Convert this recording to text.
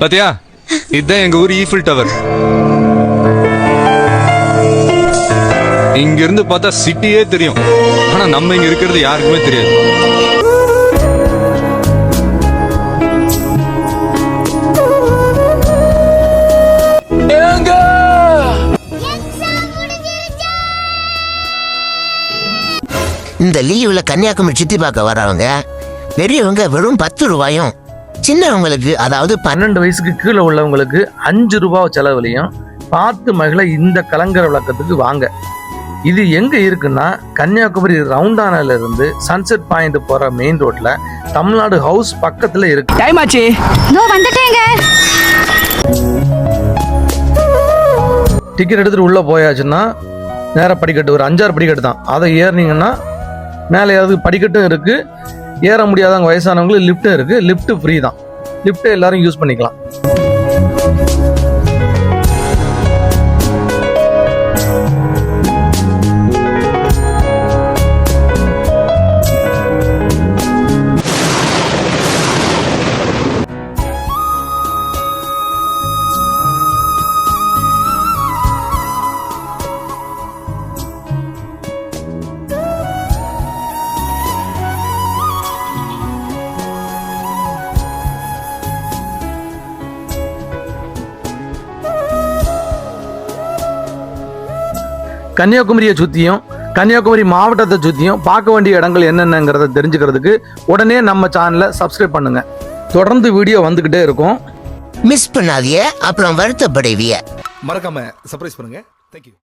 பாத்தியா? இதுதான் எங்க ஊர் ஈஃபில் டவர் இங்க இருந்து பார்த்தா சிட்டியே தெரியும். ஆனா நம்ம இங்க இருக்கிறது யாருக்குமே தெரியாது. இந்த லீவுல கன்னியாகுமரி சுத்தி பார்க்க வரவங்க பெரியவங்க வெறும் பத்து ரூபாயும் சின்னவங்களுக்கு அதாவது பன்ன பன்னெண்டு வயசுக்கு கீழே உள்ளவங்களுக்கு அஞ்சு ரூபாய் செலவுலையும் பார்த்து மகிழ இந்த கலங்கர விளக்கத்துக்கு வாங்க. இது எங்க இருக்குன்னா கன்னியாகுமரி ரவுண்டானால இருந்து சன்செட் பாயிண்ட் போற மெயின் ரோட்ல தமிழ்நாடு ஹவுஸ் பக்கத்துல இருக்கு. டைம் ஆச்சு. இதோ வந்துட்டேங்க. டிக்கெட் எடுத்துட்டு உள்ள போயாச்சுன்னா நேரா படிக்கட்டு ஒரு அஞ்சாறு படிக்கட்டு தான். அதை ஏறினீங்கன்னா மேலே ஏதாவது படிக்கட்டும் இருக்கு. ஏற முடியாதவங்க வயசானவங்களுக்கு லிஃப்ட்டு இருக்கு. லிஃப்ட்டு ஃப்ரீ தான். லிஃப்ட் எல்லாரும் யூஸ் பண்ணிக்கலாம். கன்னியாகுமரியை சுற்றியும் கன்னியாகுமரி மாவட்டத்தை சுற்றியும் பார்க்க வேண்டிய இடங்கள் என்னென்னங்கிறத தெரிஞ்சுக்கிறதுக்கு உடனே நம்ம சேனலை சப்ஸ்கிரைப் பண்ணுங்க. தொடர்ந்து வீடியோ வந்துக்கிட்டே இருக்கும். மிஸ் பண்ணாதீங்க அப்புறம் வருத்தப்படுவீங்க மறக்காம சர்ப்ரைஸ் பண்ணுங்க. தேங்க்யூ